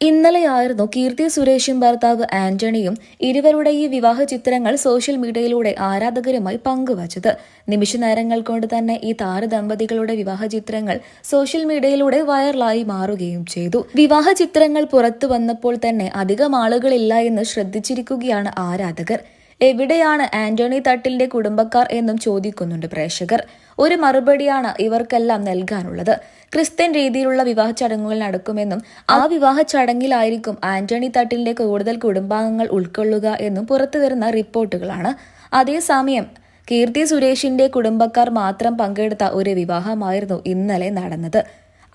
ഇന്നലെയായിരുന്നു കീർത്തി സുരേഷും ഭർത്താവ് ആന്റണിയും ഇരുവരുടെ ഈ വിവാഹ ചിത്രങ്ങൾ സോഷ്യൽ മീഡിയയിലൂടെ ആരാധകരുമായി പങ്കുവച്ചത്. നിമിഷ നേരങ്ങൾ കൊണ്ട് തന്നെ ഈ താരദമ്പതികളുടെ വിവാഹ ചിത്രങ്ങൾ സോഷ്യൽ മീഡിയയിലൂടെ വൈറലായി മാറുകയും ചെയ്തു. വിവാഹ ചിത്രങ്ങൾ പുറത്തു വന്നപ്പോൾ തന്നെ അധികം ആളുകളില്ല എന്ന് ശ്രദ്ധിച്ചിരിക്കുകയാണ് ആരാധകർ. എവിടെയാണ് ആന്റണി തട്ടിലിന്റെ കുടുംബക്കാർ എന്നും ചോദിക്കുന്നുണ്ട് പ്രേക്ഷകർ. ഒരു മറുപടിയാണ് ഇവർക്കെല്ലാം നൽകാനുള്ളത്. ക്രിസ്ത്യൻ രീതിയിലുള്ള വിവാഹ ചടങ്ങുകൾ നടക്കുമെന്നും ആ വിവാഹ ചടങ്ങിലായിരിക്കും ആന്റണി തട്ടിലിന്റെ കൂടുതൽ കുടുംബാംഗങ്ങൾ ഉൾക്കൊള്ളുക എന്നും പുറത്തു വരുന്ന റിപ്പോർട്ടുകളാണ്. അതേസമയം കീർത്തി സുരേഷിന്റെ കുടുംബക്കാർ മാത്രം പങ്കെടുത്ത ഒരു വിവാഹമായിരുന്നു ഇന്നലെ നടന്നത്.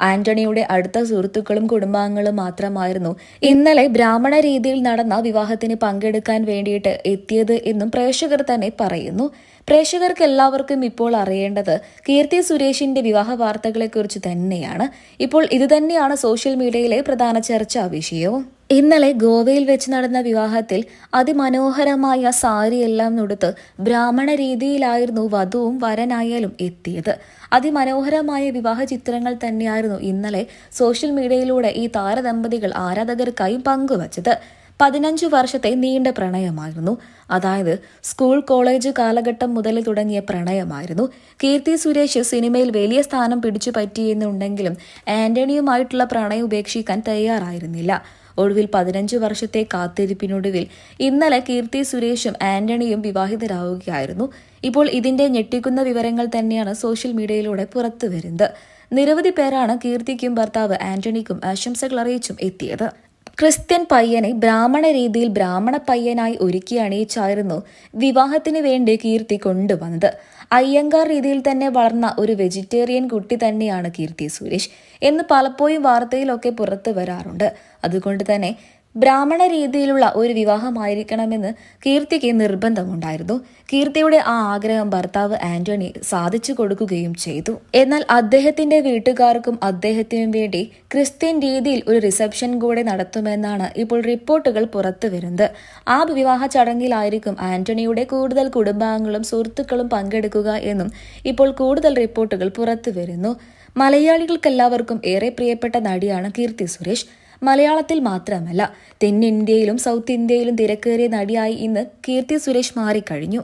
ആന്റണിയുടെ അടുത്ത സുഹൃത്തുക്കളും കുടുംബാംഗങ്ങളും മാത്രമായിരുന്നു. ഇന്നലെ ബ്രാഹ്മണ രീതിയിൽ നടന്ന വിവാഹത്തിന് പങ്കെടുക്കാൻ വേണ്ടിയിട്ട് എത്തിയത് എന്നും പ്രേക്ഷകർ തന്നെ പറയുന്നു. പ്രേക്ഷകർക്ക് എല്ലാവർക്കും ഇപ്പോൾ അറിയേണ്ടത് കീർത്തി സുരേഷിന്റെ വിവാഹ വാർത്തകളെക്കുറിച്ച് തന്നെയാണ്. ഇപ്പോൾ ഇതുതന്നെയാണ് സോഷ്യൽ മീഡിയയിലെ പ്രധാന ചർച്ചാ വിഷയവും. ഇന്നലെ ഗോവയിൽ വെച്ച് നടന്ന വിവാഹത്തിൽ അതിമനോഹരമായ സാരിയെല്ലാം നുടുത്ത് ബ്രാഹ്മണ രീതിയിലായിരുന്നു വധുവും വരനായാലും എത്തിയത്. അതിമനോഹരമായ വിവാഹ ചിത്രങ്ങൾ തന്നെയായിരുന്നു ഇന്നലെ സോഷ്യൽ മീഡിയയിലൂടെ ഈ താരദമ്പതികൾ ആരാധകർക്കായി പങ്കുവച്ചത്. പതിനഞ്ചു വർഷത്തെ നീണ്ട പ്രണയമായിരുന്നു. അതായത് സ്കൂൾ കോളേജ് കാലഘട്ടം മുതൽ തുടങ്ങിയ പ്രണയമായിരുന്നു. കീർത്തി സുരേഷ് സിനിമയിൽ വലിയ സ്ഥാനം പിടിച്ചു പറ്റിയെന്നുണ്ടെങ്കിലും ആന്റണിയുമായിട്ടുള്ള പ്രണയം ഉപേക്ഷിക്കാൻ തയ്യാറായിരുന്നില്ല. ഒടുവിൽ പതിനഞ്ചു വർഷത്തെ കാത്തിരിപ്പിനൊടുവിൽ ഇന്നലെ കീർത്തി സുരേഷും ആന്റണിയും വിവാഹിതരാവുകയായിരുന്നു. ഇപ്പോൾ ഇതിന്റെ ഞെട്ടിക്കുന്ന വിവരങ്ങൾ തന്നെയാണ് സോഷ്യൽ മീഡിയയിലൂടെ പുറത്തുവരുന്നത്. നിരവധി പേരാണ് കീർത്തിക്കും ഭർത്താവ് ആന്റണിക്കും ആശംസകൾ അറിയിച്ചും എത്തിയത്. ക്രിസ്ത്യൻ പയ്യനെ ബ്രാഹ്മണ രീതിയിൽ ബ്രാഹ്മണ പയ്യനായി ഒരുക്കി അണിയിച്ചായിരുന്നു വിവാഹത്തിന് വേണ്ടി കീർത്തി കൊണ്ടുവന്നത്. അയ്യങ്കാർ രീതിയിൽ തന്നെ വളർന്ന ഒരു വെജിറ്റേറിയൻ കുട്ടി തന്നെയാണ് കീർത്തി സുരേഷ് എന്ന് പലപ്പോഴും വാർത്തയിലൊക്കെ പുറത്തു വരാറുണ്ട്. അതുകൊണ്ട് തന്നെ ബ്രാഹ്മണ രീതിയിലുള്ള ഒരു വിവാഹമായിരിക്കണമെന്ന് കീർത്തിക്ക് നിർബന്ധമുണ്ടായിരുന്നു. കീർത്തിയുടെ ആ ആഗ്രഹം ഭർത്താവ് ആന്റണി സാധിച്ചു കൊടുക്കുകയും ചെയ്തു. എന്നാൽ അദ്ദേഹത്തിന്റെ വീട്ടുകാർക്കും അദ്ദേഹത്തിനും വേണ്ടി ക്രിസ്ത്യൻ രീതിയിൽ ഒരു റിസപ്ഷൻ കൂടെ നടത്തുമെന്നാണ് ഇപ്പോൾ റിപ്പോർട്ടുകൾ പുറത്തു വരുന്നത്. ആ വിവാഹ ചടങ്ങിലായിരിക്കും ആന്റണിയുടെ കൂടുതൽ കുടുംബാംഗങ്ങളും സുഹൃത്തുക്കളും പങ്കെടുക്കുക എന്നും ഇപ്പോൾ കൂടുതൽ റിപ്പോർട്ടുകൾ പുറത്തു വരുന്നു. മലയാളികൾക്കെല്ലാവർക്കും ഏറെ പ്രിയപ്പെട്ട നടിയാണ് കീർത്തി സുരേഷ്. മലയാളത്തിൽ മാത്രമല്ല തെന്നിന്ത്യയിലും സൗത്ത് ഇന്ത്യയിലും തിരക്കേറിയ നടിയായി ഇന്ന് കീർത്തി സുരേഷ് മാറിക്കഴിഞ്ഞു.